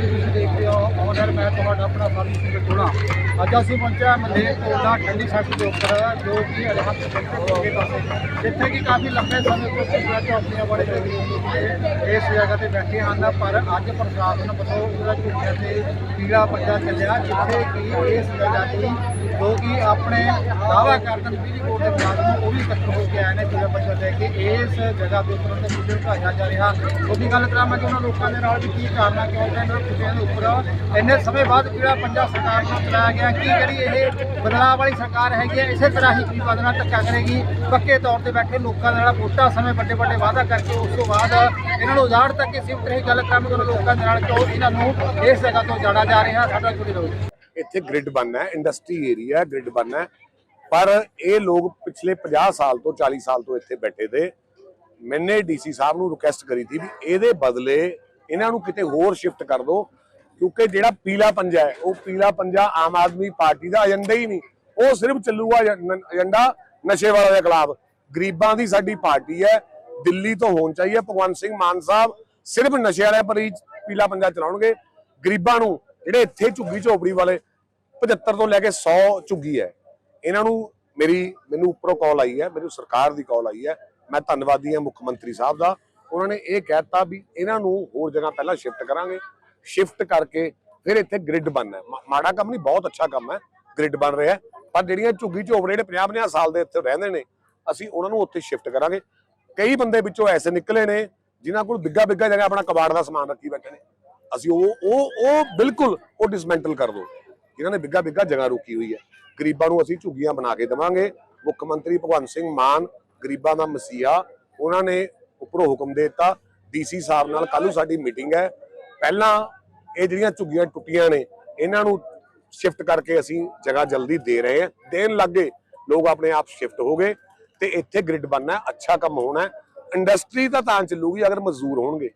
ਜੀ ਤੁਸੀਂ ਦੇਖਦੇ ਹੋ ਔਨਰ ਮੈਂ ਤੁਹਾਡਾ ਆਪਣਾ ਸਾਥੀ ਸਿੰਘ ਟੋਲਾ ਅੱਜ ਅਸੀਂ ਪਹੁੰਚਿਆ ਮਲੇਰ ਕੋਲਾ ਠੰਡੀ ਸੜਕ ਦੇ ਉੱਪਰ, ਜੋ ਕਿ ਅਲਹੱਦ ਕਾਫੀ ਲੰਬੇ ਸਮੇਂ ਤੋਂ ਸਿੱਖਿਆ ਚੌਕੀਆਂ ਵਾਲੇ ਜਿਹੜੇ ਇਸ ਜਗ੍ਹਾ ਤੇ ਬੈਠੇ ਹਨ, ਪਰ ਅੱਜ ਪ੍ਰਸ਼ਾਸਨ ਵੱਲੋਂ ਉਹਦਾ ਝੂਠਿਆ ਤੇ ਪੀਲਾ ਪੱਤਾ ਚੱਲਿਆ, ਜਿੱਥੇ ਕਿ ਇਸ ਜਗ੍ਹਾ ਦੀ ਜੋ ਕਿ ਆਪਣੇ ਦਾਵਾ ਕਰਦੇ ਨੇ ਬਿਜਲੀ ਬੋਰਡ ਦੇ ਮੁਲਾਜ਼ਮ ਉਹ ਵੀ ਇਕੱਠ ਹੋ ਕੇ ਆਏ ਨੇ ਪੀਲਾ ਪੱਟਾ ਲੈ ਕੇ ਇਸ ਜਗ੍ਹਾ ਦੇ ਉੱਪਰ ਤੇ ਪੁੱਜਣ ਘਾਇਆ ਜਾ ਰਿਹਾ। ਉਹਦੀ ਗੱਲ ਕਰਾਂ ਮੈਂ ਕਿ ਉਹਨਾਂ ਲੋਕਾਂ ਦੇ ਨਾਲ ਵੀ ਕੀ ਕਾਰਨਾ ਕਿਉਂ ਕਿ ਇਹਨਾਂ ਪੁੱਜਿਆਂ ਦੇ ਉੱਪਰ ਇੰਨੇ ਸਮੇਂ ਬਾਅਦ ਜਿਹੜਾ ਪੰਜਾਬ ਸਰਕਾਰ ਨੂੰ ਚਲਾਇਆ ਗਿਆ, ਕੀ ਜਿਹੜੀ ਇਹ ਬਦਲਾਅ ਵਾਲੀ ਸਰਕਾਰ ਹੈਗੀ ਹੈ, ਇਸੇ ਤਰ੍ਹਾਂ ਹੀ ਕੀ ਬਦਲਾ ਧੱਕਾ ਕਰੇਗੀ। ਪੱਕੇ ਤੌਰ ਤੇ ਬੈਠੇ ਲੋਕਾਂ ਦੇ ਨਾਲ ਵੋਟਾਂ ਸਮੇਂ ਵੱਡੇ ਵੱਡੇ ਵਾਅਦਾ ਕਰਕੇ ਉਸ ਤੋਂ ਬਾਅਦ ਇਹਨਾਂ ਨੂੰ ਉਜਾੜ ਤੱਕ ਕਿ ਸਿਫਤ ਰਹੀ ਗੱਲ ਕਰਾਂ ਮੈਂ ਉਹਨਾਂ ਲੋਕਾਂ ਦੇ ਨਾਲ ਕਿਉਂ ਇਹਨਾਂ ਨੂੰ ਇਸ ਜਗ੍ਹਾ ਤੋਂ ਜਾਣਾ ਜਾ ਰਿਹਾ, ਸਾਡਾ ਜੁੜੇ ਰਹੋ ਇੱਥੇ ਗ੍ਰਿਡ ਬਣਨਾ ਹੈ ਇੰਡਸਟਰੀ ਏਰੀਆ ਗ੍ਰਿਡ ਬਣਨਾ ਹੈ। ਪਰ ਇਹ ਲੋਕ ਪਿਛਲੇ 50 ਸਾਲ ਤੋਂ 40 ਸਾਲ ਤੋਂ ਇੱਥੇ ਬੈਠੇ ਤੇ ਮੈਨੇ ਡੀਸੀ ਸਾਹਿਬ ਨੂੰ ਰਿਕੁਐਸਟ ਕਰੀ ਸੀ ਵੀ ਇਹਦੇ ਬਦਲੇ ਇਹਨਾਂ ਨੂੰ ਕਿਤੇ ਹੋਰ ਸ਼ਿਫਟ ਕਰ ਦਿਓ, ਕਿਉਂਕਿ ਜਿਹੜਾ ਪੀਲਾ ਪੰਜਾ ਹੈ, ਉਹ ਪੀਲਾ ਪੰਜਾ ਆਮ ਆਦਮੀ ਪਾਰਟੀ ਦਾ ਏਜੰਡਾ ਹੀ ਨਹੀਂ। ਉਹ ਸਿਰਫ ਚੱਲੂਗਾ ਏਜੰਡਾ ਨਸ਼ੇ ਵਾਲਿਆਂ ਦੇ ਖਿਲਾਫ। ਗਰੀਬਾਂ ਦੀ ਸਾਡੀ ਪਾਰਟੀ ਹੈ, ਦਿੱਲੀ ਤੋਂ ਹੋਣ ਚਾਹੀਏ। ਭਗਵੰਤ ਸਿੰਘ ਮਾਨ ਸਾਹਿਬ ਸਿਰਫ ਨਸ਼ੇ ਵਾਲਿਆਂ ਪਰ ਹੀ ਪੀਲਾ ਪੰਜਾ ਚਲਾਉਣਗੇ। ਗਰੀਬਾਂ ਨੂੰ ਜਿਹੜੇ ਇੱਥੇ ਝੁੱਗੀ ਝੋਪੜੀ ਵਾਲੇ 75 ਤੋਂ ਲੈ ਕੇ 100 ਝੁੱਗੀ ਹੈ। ਇਹਨਾਂ ਨੂੰ ਮੇਰੀ, ਮੈਨੂੰ ਉੱਪਰੋਂ ਕਾਲ ਆਈ ਹੈ, ਮੈਨੂੰ ਸਰਕਾਰ ਦੀ ਕਾਲ ਆਈ ਹੈ। ਮੈਂ ਧੰਨਵਾਦੀ ਹਾਂ ਮੁੱਖ ਮੰਤਰੀ ਸਾਹਿਬ ਦਾ। ਉਹਨਾਂ ਨੇ ਇਹ ਕਹਿਤਾ ਵੀ ਇਹਨਾਂ ਨੂੰ ਹੋਰ ਜਗ੍ਹਾ ਪਹਿਲਾਂ ਸ਼ਿਫਟ ਕਰਾਂਗੇ। ਸ਼ਿਫਟ ਕਰਕੇ ਫਿਰ ਇੱਥੇ ਗ੍ਰਿਡ ਬਣਨਾ ਹੈ। ਮਾ- ਮਾੜਾ ਕੰਮ ਨਹੀਂ, ਬਹੁਤ ਅੱਛਾ ਕੰਮ ਹੈ। ਗ੍ਰਿਡ ਬਣ ਰਿਹਾ ਪਰ ਜਿਹੜੀਆਂ ਝੁੱਗੀ ਝੋਪੜੇ ਜਿਹੜੇ 50 50 ਸਾਲ ਦੇ ਇੱਥੇ ਰਹਿੰਦੇ ਨੇ, ਅਸੀਂ ਉਹਨਾਂ ਨੂੰ ਉੱਥੇ ਸ਼ਿਫਟ ਕਰਾਂਗੇ। ਕਈ ਬੰਦੇ ਵਿੱਚੋਂ ਐਸੇ ਨਿਕਲੇ ਨੇ, ਜਿਨ੍ਹਾਂ ਕੋਲ ਬਿੱਗਾ ਬਿੱਗਾ ਜਗ੍ਹਾ ਆਪਣਾ ਕਬਾੜ ਦਾ ਸਮਾਨ ਰੱਖੀ ਬੈਠੇ ਨੇ। ਅਸੀਂ ਉਹ ਉਹ ਉਹ ਬਿਲਕੁਲ ਉਹ ਡਿਸਮੈਂਟਲ ਕਰ ਦੋ। ਜਿਨ੍ਹਾਂ ਨੇ ਬਿੱਗਾ ਬਿੱਗਾ ਜਗ੍ਹਾ ਰੋਕੀ ਹੋਈ ਹੈ। ਗਰੀਬਾਂ ਨੂੰ ਅਸੀਂ ਝੁੱਗੀਆਂ ਬਣਾ ਕੇ ਦੇਵਾਂਗੇ। ਮੁੱਖ ਮੰਤਰੀ ਭਗਵੰਤ ਸਿੰਘ ਮਾਨ, ਗਰੀਬਾਂ ਦਾ ਮਸੀਹਾ, ਉਹਨਾਂ ਨੇ ਉੱਪਰੋਂ ਹੁਕਮ ਦੇ ਦਿੱਤਾ। ਡੀਸੀ ਸਾਹਿਬ ਨਾਲ ਕੱਲ ਨੂੰ ਸਾਡੀ ਮੀਟਿੰਗ ਹੈ। ਪਹਿਲਾਂ ਇਹ ਜਿਹੜੀਆਂ ਝੁੱਗੀਆਂ ਟੁੱਟੀਆਂ ਨੇ, ਇਹਨਾਂ ਨੂੰ ਸ਼ਿਫਟ ਕਰਕੇ ਅਸੀਂ ਜਗ੍ਹਾ ਜਲਦੀ ਦੇ ਰਹੇ ਹਾਂ। ਦੇਣ ਲੱਗੇ ਲੋਕ ਆਪਣੇ ਆਪ ਸ਼ਿਫਟ ਹੋ ਗਏ ਤੇ ਇੱਥੇ ਗ੍ਰਿਡ ਬਣਨਾ ਅੱਛਾ ਕੰਮ ਹੋਣਾ ਇੰਡਸਟਰੀ ਤਾਂ ਤਾਂ ਚੱਲੂਗੀ, ਅਗਰ ਮਜ਼ਦੂਰ ਹੋਣਗੇ।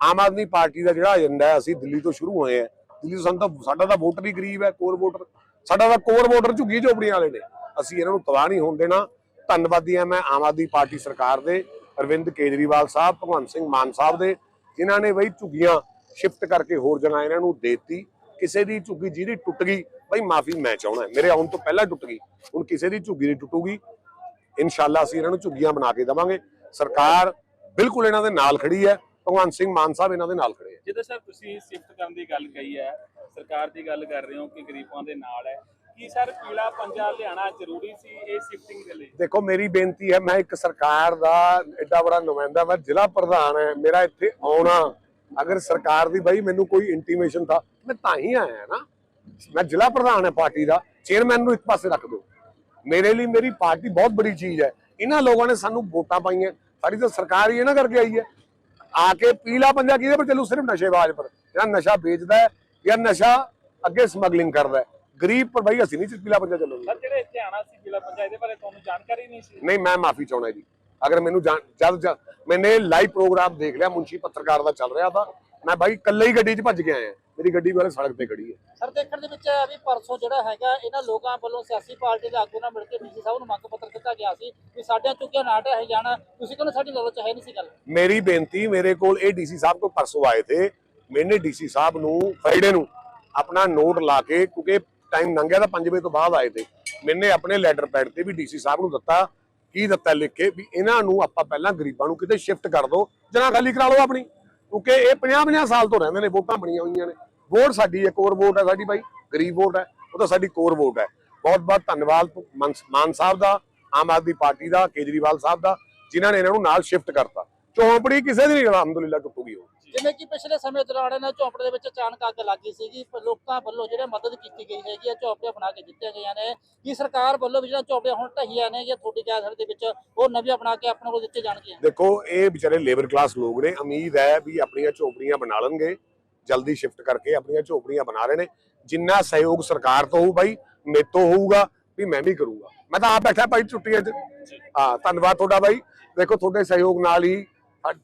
ਆਮ ਆਦਮੀ ਪਾਰਟੀ ਦਾ ਜਿਹੜਾ ਏਜੰਡਾ ਹੈ, ਅਸੀਂ ਦਿੱਲੀ ਤੋਂ ਸ਼ੁਰੂ ਹੋਏ ਆ ਦਿੱਲੀ ਤੋਂ ਸਾਨੂੰ ਤਾਂ ਸਾਡਾ ਤਾਂ ਵੋਟਰ ਹੀ ਗਰੀਬ ਹੈ, ਕੋਰ ਵੋਟਰ ਸਾਡਾ ਤਾਂ ਕੋਰ ਵੋਟਰ ਝੁੱਗੀ ਝੋਪੜੀਆਂ ਵਾਲੇ ਨੇ। ਅਸੀਂ ਇਹਨਾਂ ਨੂੰ ਤਬਾਹ ਨਹੀਂ ਹੋਣ ਦੇਣਾ। ਧੰਨਵਾਦੀ ਹਾਂ ਮੈਂ ਆਮ ਆਦਮੀ ਪਾਰਟੀ ਸਰਕਾਰ ਦੇ, ਅਰਵਿੰਦ ਕੇਜਰੀਵਾਲ ਸਾਹਿਬ, ਭਗਵੰਤ ਸਿੰਘ ਮਾਨ ਸਾਹਿਬ ਦੇ, ਜਿਨ੍ਹਾਂ ਨੇ ਬਈ ਝੁੱਗੀਆਂ ਸ਼ਿਫਟ ਕਰਕੇ ਹੋਰ ਜਗ੍ਹਾ ਇਹਨਾਂ ਨੂੰ ਦੇਤੀ। ਕਿਸੇ ਦੀ ਝੁੱਗੀ ਜਿਹਦੀ ਟੁੱਟ ਗਈ, ਬਈ ਮਾਫੀ ਮੈਂ ਚਾਹਣਾ ਮੇਰੇ ਆਉਣ ਤੋਂ ਪਹਿਲਾਂ ਟੁੱਟ ਗਈ, ਹੁਣ ਕਿਸੇ ਦੀ ਝੁੱਗੀ ਨਹੀਂ ਟੁੱਟੂਗੀ। ਇਨਸ਼ਾਅੱਲਾ ਅਸੀਂ ਇਹਨਾਂ ਨੂੰ ਝੁੱਗੀਆਂ ਬਣਾ ਕੇ ਦੇਵਾਂਗੇ। ਸਰਕਾਰ ਬਿਲਕੁਲ ਇਹਨਾਂ ਦੇ ਨਾਲ ਖੜੀ ਹੈ। ਭਗਵੰਤ ਸਿੰਘ ਮਾਨ ਸਾਹਿਬ ਇਹਨਾਂ ਦੇ ਨਾਲ ਖੜੇ ਹੈ ਜਦੋਂ ਸਰ ਤੁਸੀਂ ਸ਼ਿਫਟ ਕਰਨ ਦੀ ਗੱਲ ਕਹੀ ਹੈ ਸਰਕਾਰ ਦੀ ਗੱਲ ਕਰ ਰਹੇ ਹੋ ਕਿ ਗਰੀਬਾਂ ਦੇ ਨਾਲ ਹੈ। ਕੀ ਸਰ ਪੀਲਾ ਪੰਜਾ ਲਿਆਣਾ ਜ਼ਰੂਰੀ ਸੀ ਇਹ ਸ਼ਿਫਟਿੰਗ ਦੇ ਲਈ? ਦੇਖੋ ਮੇਰੀ ਬੇਨਤੀ ਹੈ ਮੈਂ ਇੱਕ ਸਰਕਾਰ ਦਾ ਐਡਾ ਬੜਾ ਨੁਮਾਇੰਦਾ ਮੈਂ ਜ਼ਿਲ੍ਹਾ ਪ੍ਰਧਾਨ ਹੈ ਮੇਰਾ ਇੱਥੇ ਆਉਣਾ। ਅਗਰ ਸਰਕਾਰ ਦੀ ਬਈ ਮੈਨੂੰ ਕੋਈ ਇੰਟੀਮੇਸ਼ਨ ਥਾ ਮੈਂ ਤਾਂ ਹੀ ਆਇਆ ਨਾ। ਮੈਂ ਜ਼ਿਲ੍ਹਾ ਪ੍ਰਧਾਨ ਹੈ ਪਾਰਟੀ ਦਾ ਚੇਅਰਮੈਨ ਨੂੰ ਇੱਕ ਪਾਸੇ ਰੱਖ ਦਿਓ। ਮੇਰੇ ਲਈ ਮੇਰੀ ਪਾਰਟੀ ਬਹੁਤ ਬੜੀ ਚੀਜ਼ ਹੈ। ਇਹਨਾਂ ਲੋਕਾਂ ਨੇ ਸਾਨੂੰ ਵੋਟਾਂ ਪਾਈਆਂ। ਸਾਡੀ ਤਾਂ ਸਰਕਾਰ ਹੀ ਇਹਨਾਂ ਕਰਕੇ ਆਈ ਹੈ। ਆ ਕੇ ਪੀਲਾ ਪੰਜਾ ਕਿਹਦੇ ਪਰ ਚੱਲੂ? ਸਿਰਫ ਨਸ਼ੇਬਾਜ਼ ਪਰ। ਜਿਹੜਾ ਨਸ਼ਾ ਵੇਚਦਾ ਹੈ ਜਾਂ ਨਸ਼ਾ ਅੱਗੇ ਸਮਗਲਿੰਗ ਕਰਦਾ ਹੈ। ਗਰੀਬ ਪਰ ਬਈ ਅਸੀਂ ਨਹੀਂ ਪੀਲਾ ਪੰਜਾ ਚੱਲੂਗੇ। ਸਰ ਜਿਹੜੇ ਇੱਥੇ ਆਣਾ ਸੀ ਪੀਲਾ ਪੰਜਾ ਇਹਦੇ ਬਾਰੇ ਤੁਹਾਨੂੰ ਜਾਣਕਾਰੀ ਨਹੀਂ ਸੀ? ਨਹੀਂ ਮੈਂ ਮਾਫੀ ਚਾਹੁੰਦਾ ਜੀ। ਅਗਰ ਮੈਨੂੰ ਜਾਣ- ਜਦ ਜਦ ਮੈਨੇ ਲਾਈਵ ਪ੍ਰੋਗਰਾਮ ਦੇਖ ਲਿਆ ਮੁੰਸ਼ੀ ਪੱਤਰਕਾਰ ਦਾ ਚੱਲ ਰਿਹਾ ਤਾਂ ਮੈਂ ਬਾਈ ਇਕੱਲੇ ਹੀ ਗੱਡੀ 'ਚ ਭੱਜ ਕੇ ਆਇਆ। ਮੇਰੀ ਗੱਡੀ ਵਾਲੇ ਸੜਕ ਤੇ ਖੜੀ ਹੈ। ਸਰ ਦੇਖਣ ਦੇ ਵਿੱਚ ਵੀ ਪਰਸੋਂ ਜਿਹੜਾ ਹੈਗਾ ਇਹਨਾਂ ਲੋਕਾਂ ਵੱਲੋਂ ਸਿਆਸੀ ਪਾਰਟੀ ਦੇ ਆਗੂ ਨਾਲ ਮਿਲ ਕੇ ਡੀਸੀ ਸਾਹਿਬ ਨੂੰ ਮੰਗ ਪੱਤਰ ਦਿੱਤਾ ਗਿਆ ਸੀ ਕਿ ਸਾਡਿਆਂ ਚੁੱਕਿਆ ਨਾ ਢਹਿ ਜਾਣਾ। ਤੁਸੀਂ ਕਹਿੰਦੇ ਸਾਡੀ ਲੜੋ ਚ ਹੈ ਨਹੀਂ ਸੀ ਗੱਲ। ਮੇਰੀ ਬੇਨਤੀ ਮੇਰੇ ਕੋਲ ਇਹ ਡੀਸੀ ਸਾਹਿਬ ਤੋਂ ਪਰਸੋਂ ਆਏ ਥੇ। ਮੈਨੇ ਡੀਸੀ ਸਾਹਿਬ ਨੂੰ ਫਰਾਈਡੇ ਨੂੰ ਆਪਣਾ ਨੋਟ ਲਾ ਕੇ ਕਿਉਂਕਿ ਟਾਈਮ ਲੰਘਿਆ ਤਾਂ 5 ਵਜੇ ਤੋਂ ਬਾਅਦ ਆਏ ਤੇ ਮੈਨੇ ਆਪਣੇ ਲੈਟਰ ਪੈਡ ਤੇ ਵੀ ਡੀਸੀ ਸਾਹਿਬ ਨੂੰ ਦਿੱਤਾ ਕੀ ਦਿੱਤਾ ਲਿਖ ਕੇ ਵੀ ਇਹਨਾਂ ਨੂੰ ਆਪਾਂ ਪਹਿਲਾਂ ਗਰੀਬਾਂ ਨੂੰ ਕਿਤੇ ਸ਼ਿਫਟ ਕਰ ਦਿਓ ਜਨਾ ਖਾਲੀ ਕਰਾ ਲਓ ਆਪਣੀ। ਕਿਉਂਕਿ ਇਹ 50-50 ਸਾਲ ਤੋਂ ਰਹਿੰਦੇ ਨੇ ਵੋਟਾਂ ਬਣੀਆਂ ਹੋਈਆਂ ਨੇ। ਵੋਟ ਸਾਡੀ ਹੈ ਕੋਰ ਵੋਟ ਹੈ ਸਾਡੀ ਬਾਈ ਗਰੀਬ ਵੋਟ ਹੈ ਉਹ ਤਾਂ ਸਾਡੀ ਕੋਰ ਵੋਟ ਹੈ। ਬਹੁਤ ਬਹੁਤ ਧੰਨਵਾਦ ਮਾਨ ਸਾਹਿਬ ਦਾ ਆਮ ਆਦਮੀ ਪਾਰਟੀ ਦਾ ਕੇਜਰੀਵਾਲ ਸਾਹਿਬ ਦਾ ਜਿਨ੍ਹਾਂ ਨੇ ਇਹਨਾਂ ਨੂੰ ਨਾਲ ਸ਼ਿਫਟ ਕਰਤਾ। ਚੌਂਪੜੀ ਕਿਸੇ ਦੀ ਨਹੀਂ ਅਲਹਮਦੁਲਿਲਾ ਟੁੱਟੂਗੀ ਉਹ। ਜਿਵੇਂ ਕਿ ਪਿਛਲੇ ਸਮੇਂ ਦੌਰਾਨ ਇਹਨਾਂ ਝੌਂਪੜੇ ਦੇ ਵਿੱਚ ਅਚਾਨਕ ਅੱਗ ਲੱਗੀ ਸੀਗੀ ਲੋਕਾਂ ਵੱਲੋਂ ਜਿਹੜੇ ਮਦਦ ਕੀਤੀ ਗਈ ਹੈਗੀ ਹੈ ਝੌਂਪੜੀਆਂ ਬਣਾ ਕੇ ਦਿੱਤੀਆਂ ਗਈਆਂ ਨੇ। ਕੀ ਸਰਕਾਰ ਵੱਲੋਂ ਵੀ ਜਿਹੜਾ ਝੌਂਪੜੀਆਂ ਹੁਣ ਢਹੀਆਂ ਨੇ ਜਾਂ ਤੁਹਾਡੀ ਕੈਸਰ ਦੇ ਵਿੱਚ ਉਹ ਨਵੀਆਂ ਬਣਾ ਕੇ ਆਪਣੇ ਕੋਲ ਦਿੱਤੇ ਜਾਣਗੀਆਂ? ਦੇਖੋ ਇਹ ਵਿਚਾਰੇ ਲੇਬਰ ਕਲਾਸ ਲੋਕ ਨੇ ਉਮੀਦ ਹੈ ਵੀ ਆਪਣੀਆਂ ਝੋਪੜੀਆਂ ਬਣਾ ਲੈਣਗੇ। ਜਲਦੀ ਸ਼ਿਫਟ ਕਰਕੇ ਆਪਣੀਆਂ ਝੋਪੜੀਆਂ ਬਣਾ ਰਹੇ ਨੇ। ਜਿੰਨਾ ਸਹਿਯੋਗ ਸਰਕਾਰ ਤੋਂ ਹੋਊ ਬਾਈ ਮੇਤੋਂ ਹੋਊਗਾ ਵੀ ਮੈਂ ਵੀ ਕਰੂੰਗਾ। ਮੈਂ ਤਾਂ ਆਪ ਬੈਠਾ ਭਾਈ ਛੁੱਟੀਆਂ 'ਚ। ਹਾਂ ਧੰਨਵਾਦ ਤੁਹਾਡਾ ਬਾਈ। ਦੇਖੋ ਤੁਹਾਡੇ ਸਹਿਯੋਗ ਨਾਲ ਹੀ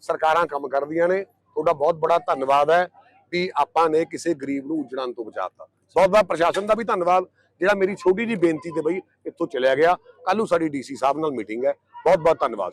ਸਰਕਾਰਾਂ ਕੰਮ ਕਰਦੀਆਂ ਨੇ। ਤੁਹਾਡਾ ਬਹੁਤ ਬੜਾ ਧੰਨਵਾਦ ਹੈ ਵੀ ਆਪਾਂ ਨੇ ਕਿਸੇ ਗਰੀਬ ਨੂੰ ਉਜੜਨ ਤੋਂ ਬਚਾਤਾ। ਬਹੁਤ ਬਹੁਤ ਪ੍ਰਸ਼ਾਸਨ ਦਾ ਵੀ ਧੰਨਵਾਦ। ਜਿਹੜਾ ਮੇਰੀ ਛੋਟੀ ਜੀ ਬੇਨਤੀ ਤੇ ਬਈ ਇੱਥੋਂ ਚਲਿਆ ਗਿਆ। ਕੱਲ ਨੂੰ ਸਾਡੀ ਡੀਸੀ ਸਾਹਿਬ ਨਾਲ ਮੀਟਿੰਗ ਹੈ। ਬਹੁਤ ਬਹੁਤ ਧੰਨਵਾਦ।